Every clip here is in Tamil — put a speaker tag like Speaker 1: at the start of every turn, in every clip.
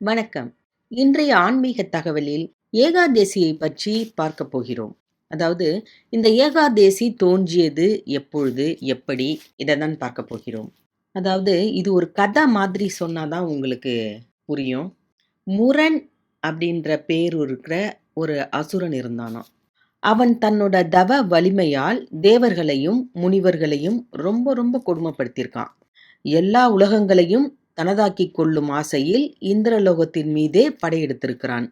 Speaker 1: வணக்கம். இன்றைய ஆன்மீக தகவலில் ஏகாதேசியை பற்றி பார்க்க போகிறோம். அதாவது இந்த ஏகாதேசி தோன்றியது எப்பொழுது எப்படி இதை தான் பார்க்க போகிறோம். அதாவது இது ஒரு கதை மாதிரி சொன்னாதான் உங்களுக்கு புரியும். முரண் அப்படின்ற பேர் இருக்கிற ஒரு அசுரன் இருந்தானாம். அவன் தன்னோட தவ வலிமையால் தேவர்களையும் முனிவர்களையும் ரொம்ப ரொம்ப கொடுமைப்படுத்தியிருக்கான். எல்லா உலகங்களையும் தனதாக்கிக் கொள்ளும் ஆசையில் இந்திரலோகத்தின் மீதே படையெடுத்திருக்கிறான்.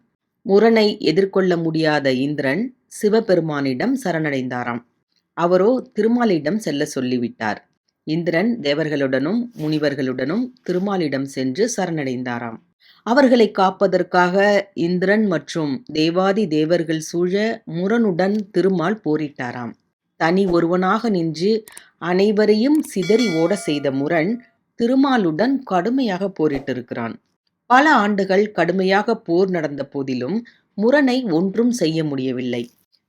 Speaker 1: முரனை எதிர்கொள்ள முடியாத இந்திரன் சிவபெருமானிடம் சரணடைந்தாராம். அவரோ திருமாலிடம் செல்ல சொல்லிவிட்டார். இந்திரன் தேவர்களுடனும் முனிவர்களுடனும் திருமாலிடம் சென்று சரணடைந்தாராம். அவர்களை காப்பதற்காக இந்திரன் மற்றும் தேவாதி தேவர்கள் சூழ முரனுடன் திருமால் போரிட்டாராம். தனி ஒருவனாக நின்று அனைவரையும் சிதறி ஓட செய்த முரண் திருமாலுடன் கடுமையாக போரிட்டு இருக்கிறான் பல ஆண்டுகள் கடுமையாக போர் நடந்த போதிலும் முரணை ஒன்றும் செய்ய முடியவில்லை.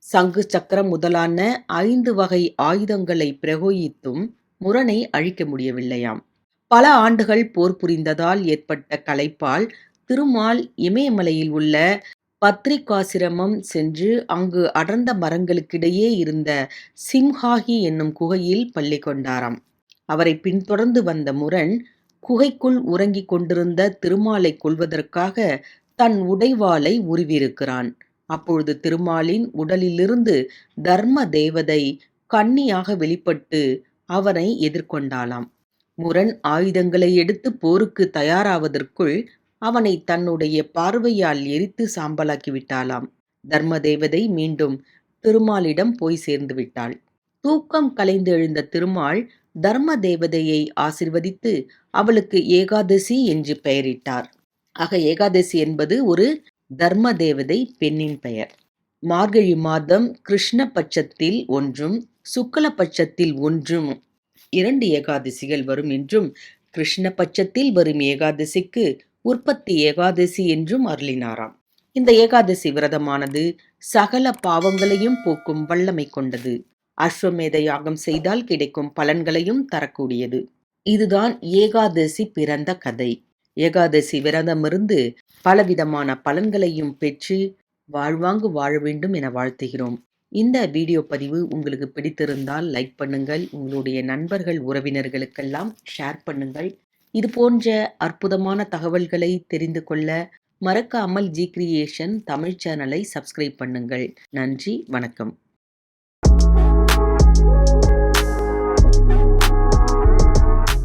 Speaker 1: சங்கு சக்கரம் முதலான ஐந்து வகை ஆயுதங்களை பிரயோகித்தும் முரணை அழிக்க முடியவில்லையாம். பல ஆண்டுகள் போர் புரிந்ததால் ஏற்பட்ட களைப்பால் திருமால் இமயமலையில் உள்ள பத்ரிகாசிரமம் சென்று அங்கு அடர்ந்த மரங்களுக்கிடையே இருந்த சிம்ஹாகி என்னும் குகையில் பள்ளி கொண்டாராம். அவரை பின்தொடர்ந்து வந்த முரண் குகைக்குள் உறங்கிக் கொண்டிருந்த திருமாலை கொள்வதற்காக தன் உடைவாளை உருவியிருக்கிறான். அப்பொழுது திருமாலின் உடலிலிருந்து தர்ம தேவதை கன்னியாக வெளிப்பட்டு அவனை எதிர்கொண்டாளாம். முரண் ஆயுதங்களை எடுத்து போருக்கு தயாராவதற்குள் அவனை தன்னுடைய பார்வையால் எரித்து சாம்பலாக்கிவிட்டாளாம் தர்ம தேவதை மீண்டும் திருமாலிடம் போய் சேர்ந்து விட்டாள். தூக்கம் கலைந்து எழுந்த திருமால் தர்ம தேவதையை ஆசிர்வதித்து அவளுக்கு ஏகாதசி என்று பெயரிட்டார். ஆக ஏகாதசி என்பது ஒரு தர்ம தேவதை பெண்ணின் பெயர். மார்கழி மாதம் கிருஷ்ண பட்சத்தில் ஒன்றும் சுக்கல பட்சத்தில் ஒன்றும் இரண்டு ஏகாதசிகள் வரும் என்றும் கிருஷ்ண பட்சத்தில் வரும் ஏகாதசிக்கு உற்பத்தி ஏகாதசி என்றும் அருளினாராம். இந்த ஏகாதசி விரதமானது சகல பாவங்களையும் போக்கும் வல்லமை கொண்டது. அஸ்வமேத யாகம் செய்தால் கிடைக்கும் பலன்களையும் தரக்கூடியது. இதுதான் ஏகாதசி பிறந்த கதை. ஏகாதசி விரதமிருந்து பலவிதமான பலன்களையும் பெற்று வாழ்வாங்கு வாழ வேண்டும் என வாழ்த்துகிறோம். இந்த வீடியோ பதிவு உங்களுக்கு பிடித்திருந்தால் லைக் பண்ணுங்கள். உங்களுடைய நண்பர்கள் உறவினர்களுக்கெல்லாம் ஷேர் பண்ணுங்கள். இது போன்ற அற்புதமான தகவல்களை தெரிந்து கொள்ள மறக்காமல் ஜி கிரியேஷன் தமிழ் சேனலை சப்ஸ்கிரைப் பண்ணுங்கள். நன்றி வணக்கம். you